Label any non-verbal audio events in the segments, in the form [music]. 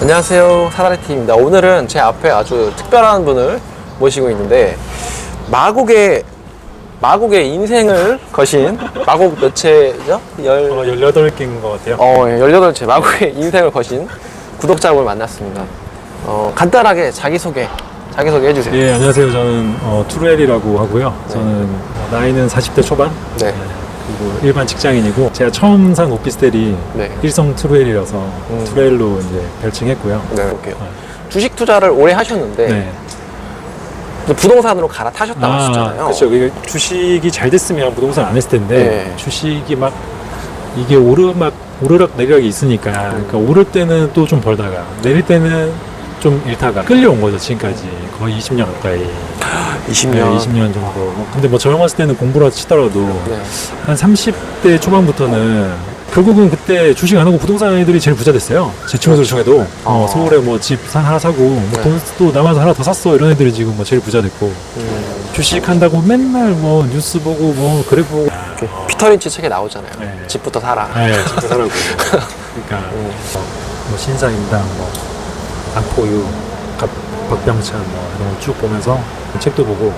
안녕하세요 사다리TV입니다 오늘은 제 앞에 아주 특별한 분을 모시고 있는데 마곡의 마곡의 인생을 거신 마곡 몇 채죠? 열, 어, 18개인 것 같아요. 어, 18채 마곡의 [laughs] 인생을 거신 구독자분을 만났습니다 어, 간단하게 자기소개 자기소개 해주세요 예, 안녕하세요. 저는 어, 투루엘이라고 하고요. 저는 어, 나이는 40대 초반, 네. 그리고 일반 직장인이고, 제가 처음 산 오피스텔이 네. 일성 투루엘이라서 투루엘로 이제 별칭했고요. 네, 볼게요 주식 투자를 오래 하셨는데 네. 또 부동산으로 갈아타셨다고 하셨잖아요 그렇죠. 이게 주식이 잘 됐으면 부동산 안 했을 텐데, 네. 주식이 막, 이게 오르막, 오르락 내리락이 있으니까, 그러니까 오를 때는 또 좀 벌다가, 내릴 때는 좀 잃다가 끌려온 거죠, 지금까지. 거의 20년 가까이. 20년 네, 20년 정도. 뭐 근데 뭐 젊었을 때는 공부라 치더라도 네. 한 30대 초반부터는 결국은 그때 주식 안 하고 부동산 애들이 제일 부자 됐어요. 제 친구들 중에도 어, 아. 서울에 뭐 집 하나 사고 네. 뭐 돈도 남아서 하나 더 샀어 이런 애들이 지금 뭐 제일 부자 됐고 음, 주식 한다고 맨날 뭐 뉴스 보고 뭐 그래 보고 이렇게 피터 린치 책에 나오잖아요 네. 집부터 사라 네, 진짜 사라고. [laughs] 그러니까 음. 뭐 신사임당, 뭐 안포유, 박- 박병찬 뭐 이런 거쭉 보면서 책도 보고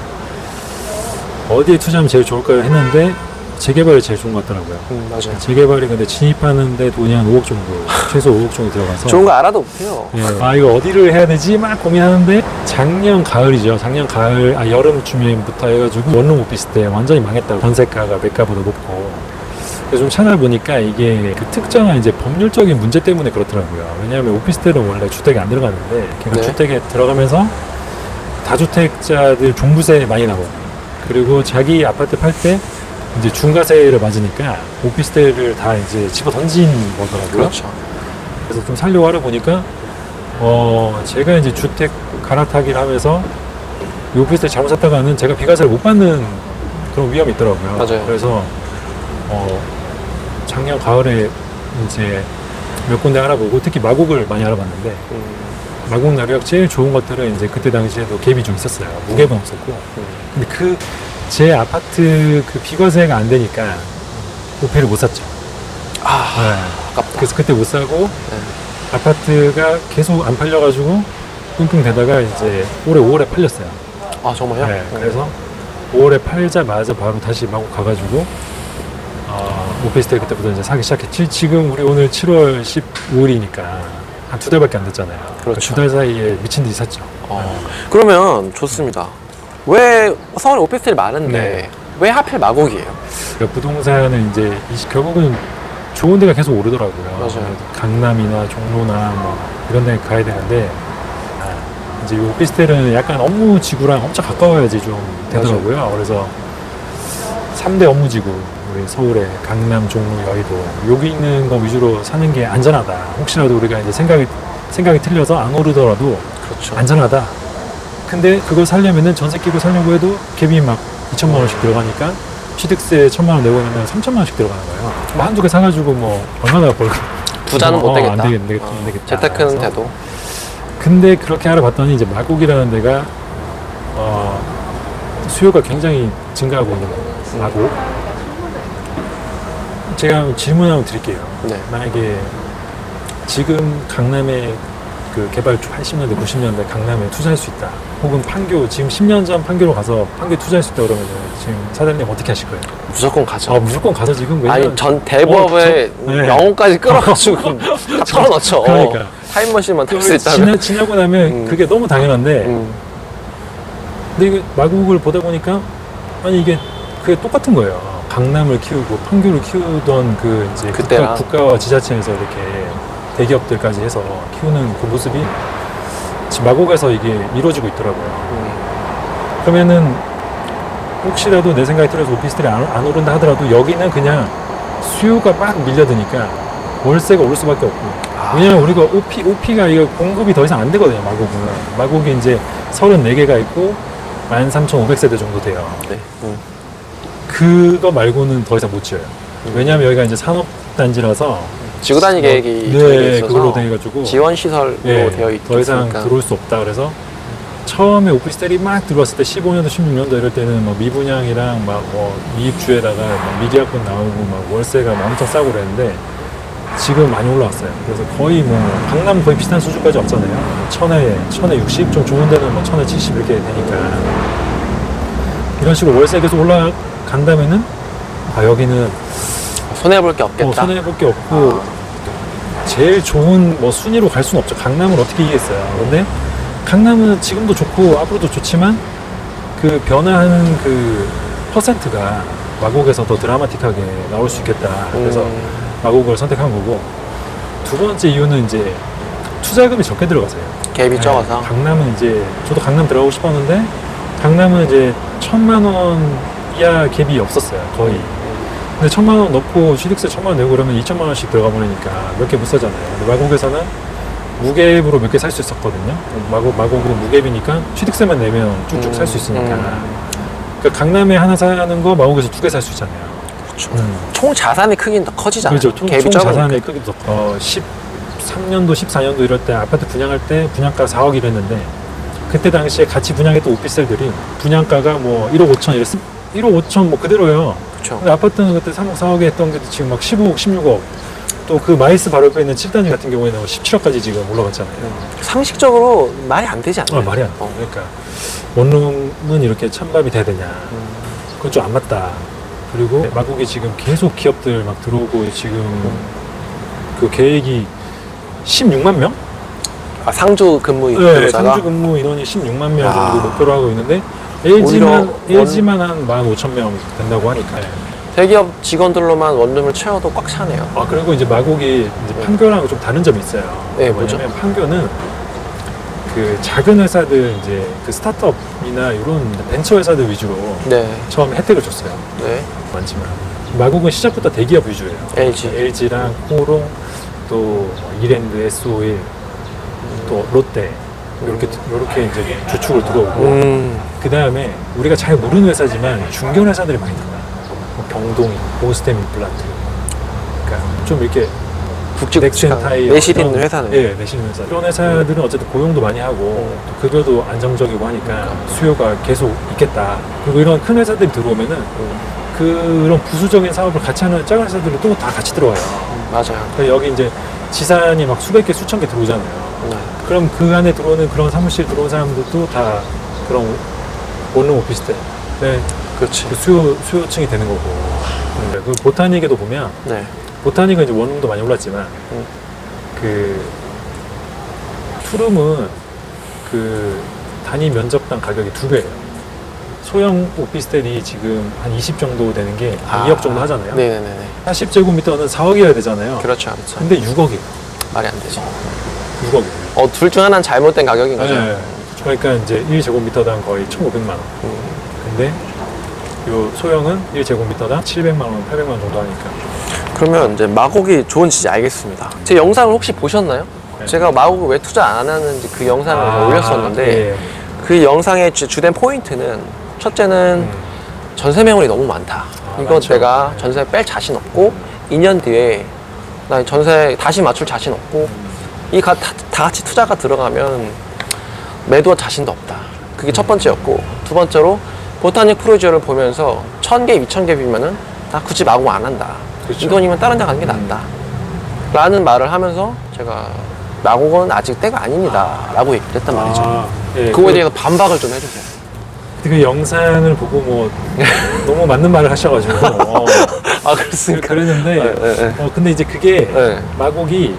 어디에 투자하면 제일 좋을까요 했는데 재개발이 제일 좋은 것 같더라고요. 음, 맞아요 재개발이 근데 진입하는데 돈이 한 5억 정도, [laughs] 최소 5억 정도 들어가서 좋은 거 알아도 못해요 예. 아 이거 어디를 해야 되지 막 고민하는데 작년 가을이죠. 작년 가을 아 여름쯤부터 해가지고 원룸 오피스텔 완전히 망했다고 전세가가 매가보다 높고 좀 찾아보니까 이게 그 특정한 이제 법률적인 문제 때문에 그렇더라고요. 왜냐하면 오피스텔은 원래 주택이 안 들어가는데 걔가 네. 주택에 들어가면서 다주택자들 종부세 많이 나고 그리고 자기 아파트 팔 때 이제 중과세를 맞으니까 오피스텔을 다 이제 집어 던진 거더라고요. 그렇죠 그래서 좀 살려고 하려 보니까 어 제가 이제 주택 갈아타기를 하면서 이 오피스텔 잘못 샀다가는 제가 비과세를 못 받는 그런 위험이 있더라고요. 맞아요. 그래서 어 작년 가을에 이제 몇 군데 알아보고 특히 마곡을 많이 알아봤는데 음, 마곡 나루역 제일 좋은 것들은 이제 그때 당시에도 갭이 좀 있었어요. 무갭은 없었고 음. 근데 그 제 아파트 그 비과세가 안 되니까 오피를 못 샀죠. 아 네. 아깝다 그래서 그때 못 사고 네. 아파트가 계속 안 팔려가지고 끙끙 대다가 이제 올해 5월에 팔렸어요. 아 정말요? 네, 음. 그래서 5월에 팔자마자 바로 다시 마구 가가지고 어, 오피스텔 그때부터 이제 사기 시작했지. 지금 우리 오늘 7월 15일이니까 한 두 달밖에 안 됐잖아요. 그렇죠. 두 달 사이에 미친 듯이 샀죠. 어, 그러면 좋습니다 왜 서울에 오피스텔이 많은데 네. 왜 하필 마곡이에요? 그러니까 부동산은 이제 이- 결국은 좋은 데가 계속 오르더라고요. 맞아요. 강남이나 종로나 뭐 이런 데 가야 되는데 아, 이제 이 오피스텔은 약간 업무 지구랑 엄청 가까워야지 좀 되더라고요. 그래서 3대 업무 지구 우리 서울에 강남, 종로, 여의도 여기 있는 거 위주로 사는 게 안전하다. 혹시라도 우리가 이제 생각이 생각이 틀려서 안 오르더라도 그렇죠 안전하다. 근데 그걸 살려면은 전세 끼고 살려고 해도 갭이 막 2천만 원씩 들어가니까 취득세 천만 원 내고 하면 3천만 원씩 들어가는 거예요. 뭐 한두 개 사가지고 뭐 얼마나 벌 부자는 어, 못 되겠다 안 되겠, 안 되겠, 어, 안 되겠다. 재테크는 돼도 근데 그렇게 알아봤더니 이제 마곡이라는 데가 어, 수요가 굉장히 증가하고 있는 거예요. 마곡. 제가 질문 한번 드릴게요. 네. 만약에 지금 강남에 그 개발 80년대, 90년대 강남에 투자할 수 있다. 혹은 판교, 지금 10년 전 판교로 가서 판교에 투자할 수 있다 그러면 지금 사장님 어떻게 하실 거예요? 무조건 가죠 아, 무조건 가서 지금 왜냐면 아니 전 대법에 어, 저- 네. 영혼까지 [laughs] 끌어가지고 다 털어넣죠 그러니까. 타임머신만 탈수 지나, 있다면 지나고 나면 음. 그게 너무 당연한데 음, 근데 이거 마곡을 보다 보니까 아니 이게 그게 똑같은 거예요. 강남을 키우고 판교를 키우던 그 이제 국가, 그때랑. 국가 와 지자체에서 이렇게 대기업들까지 해서 키우는 그 모습이 지금 마곡에서 이게 이루어지고 있더라고요. 음. 그러면은 혹시라도 내 생각이 틀려서 오피스텔이 안, 안 오른다 하더라도 여기는 그냥 수요가 막 밀려드니까 월세가 오를 수밖에 없고 아. 왜냐면 우리가 오피, 오피가 이거 공급이 더 이상 안 되거든요 마곡은 마곡이 이제 34개가 있고 13,500세대 정도 돼요 네. 음. 그거 말고는 더 이상 못 지어요 왜냐면 여기가 이제 산업단지라서 지구단위 계획이 네, 있어서 그걸로 돼가지고 지원 시설로 예, 되어 있, 더 이상 있으니까 들어올 수 없다 그래서 처음에 오피스텔이 막 들어왔을 때 15년도 16년도 이럴 때는 뭐 미분양이랑 막뭐 이입주에다가 막 미계약권 나오고 막 월세가 막 엄청 싸고 그랬는데 지금 많이 올라왔어요. 그래서 거의 뭐 강남 거의 비슷한 수준까지 왔잖아요. 천에 천에 60, 좀 좋은 데는 뭐 천에 70 이렇게 되니까 이런 식으로 월세 계속 올라 간다면은 아 여기는 손해볼 게뭐 없겠다. 손해볼 게 없고 제일 좋은 뭐 순위로 갈 수는 없죠. 강남을 어떻게 이기겠어요. 근데 강남은 지금도 좋고 앞으로도 좋지만 그 변화하는 그 퍼센트가 마곡에서 더 드라마틱하게 나올 수 있겠다. 그래서 음. 마곡을 선택한 거고 두 번째 이유는 이제 투자금이 적게 들어가세요. 갭이 네, 적어서. 강남은 이제 저도 강남 들어가고 싶었는데 강남은 이제 천만 원 이하 갭이 없었어요. 거의. 근데 천만 원 넣고 취득세 천만 원 내고 그러면 이천만 원씩 들어가 버리니까 몇 개 못 사잖아요. 근데 마곡에서는 무갭으로 몇 개 살 수 있었거든요. 마곡 마곡은 무갭이니까 취득세만 내면 쭉쭉 음, 살수 있으니까. 음. 그러니까 강남에 하나 사는 거 마곡에서 두 개 살 수 있잖아요. 그렇죠. 음. 총 자산이 크긴 더 커지잖아요. 그렇죠. 총, 갭이 총 적으니까. 자산의 크기도 어, 13년도, 14년도 이럴 때 아파트 분양할 때 분양가 4억 이랬는데 그때 당시에 같이 분양했던 오피스텔들이 분양가가 뭐 1억 5천 이랬 1억 5천 뭐 그대로예요. 그렇죠. 근데 아파트는 그때 3억, 4억에 했던 게 지금 막 15억, 16억. 또 그 마이스 바로 옆에 있는 7단지 같은 경우에는 17억까지 지금 올라갔잖아요. 상식적으로 말이 안 되지 않나요? 어, 말이 안 돼. 어. 그러니까 원룸은 이렇게 찬밥이 돼야 되냐. 음. 그건 좀 안 맞다. 그리고 마곡에 지금 계속 기업들 막 들어오고 지금 그 계획이 16만 명? 아, 상주 근무 네, 근로자가 상주 근무 인원이 16만 명 야. 정도 목표로 하고 있는데 LG만 원- LG만 한 15,000명 된다고 하니까. 대기업 직원들로만 원룸을 채워도 꽉 차네요. 아 그리고 이제 마곡이 이제 판교랑 좀 다른 점이 있어요. 네, 뭐죠? 뭐냐면 판교는 그 작은 회사들 이제 그 스타트업이나 이런 벤처 회사들 위주로 네, 처음 혜택을 줬어요. 네, 많지만 마곡은 시작부터 대기업 위주예요. LG. LG랑 코롱 또 이랜드, S51, 또 롯데 이렇게 이렇게 이제 주축을 들어오고 음, 그 다음에 우리가 잘 모르는 회사지만 중견 회사들이 많이 들어요. 뭐 병동이, 오스템 임플란트. 그러니까 좀 이렇게 넥센 굵직굵직한 타이어 내실 있는 회사는 예, 내실 회사. 이런 회사들은 어쨌든 고용도 많이 하고 또 급여도 안정적이고 하니까 수요가 계속 있겠다. 그리고 이런 큰 회사들이 들어오면은 그런 부수적인 사업을 같이 하는 작은 회사들은 또 다 같이 들어와요. 맞아요. 그러니까 여기 이제 지산이 막 수백 개, 수천 개 들어오잖아요. 네. 그럼 그 안에 들어오는 그런 사무실 들어온 사람들도 다 그런 원룸 오피스텔. 네, 그렇지. 그 수요, 수요층이 되는 거고. 네, 그 보타닉에도 보면 네, 보타닉은 이제 원룸도 많이 올랐지만 음. 그 푸름은 그 단위 면적당 가격이 두 배예요. 소형 오피스텔이 지금 한 20 정도 되는 게한 2억 정도 하잖아요. 네네네. 40제곱미터는 4억이어야 되잖아요. 그렇죠, 그렇죠. 근데 6억이에요. 말이 안 되지. 6억이에요. 어, 둘 중 하나는 잘못된 가격인 거죠. 네. 그러니까 이제 1제곱미터당 거의 1,500만 원. 음, 근데 요 소형은 1제곱미터당 700만 원, 800만 원 정도 하니까. 그러면 이제 마곡이 좋은지 알겠습니다. 제 영상을 혹시 보셨나요? 네. 제가 마곡을 왜 투자 안 하는지 그 영상을 아, 올렸었는데 예. 그 영상의 주- 주된 포인트는 첫째는 음. 전세 매물이 너무 많다. 아, 이거 많죠. 내가 네. 전세 뺄 자신 없고 2년 뒤에 나 전세 다시 맞출 자신 없고 이 다, 다 같이 투자가 들어가면 매도할 자신도 없다. 그게 첫 번째였고 두 번째로 보타닉 프로지오를 보면서 1000개, 2000개이면은 나 굳이 마구 안 한다. 그렇죠. 이건이면 다른 데 가는 게 낫다. 라는 말을 하면서 제가 마곡은 아직 때가 아닙니다. 라고 얘기를 했단 말이죠. 아, 예. 그거에 그- 대해서 반박을 좀 해주세요. 그 영상을 보고 뭐 [laughs] 너무 맞는 말을 하셔가지고 어, 아, 그렇습니까? 그랬는데 네, 네, 네. 어 근데 이제 그게 네. 마곡이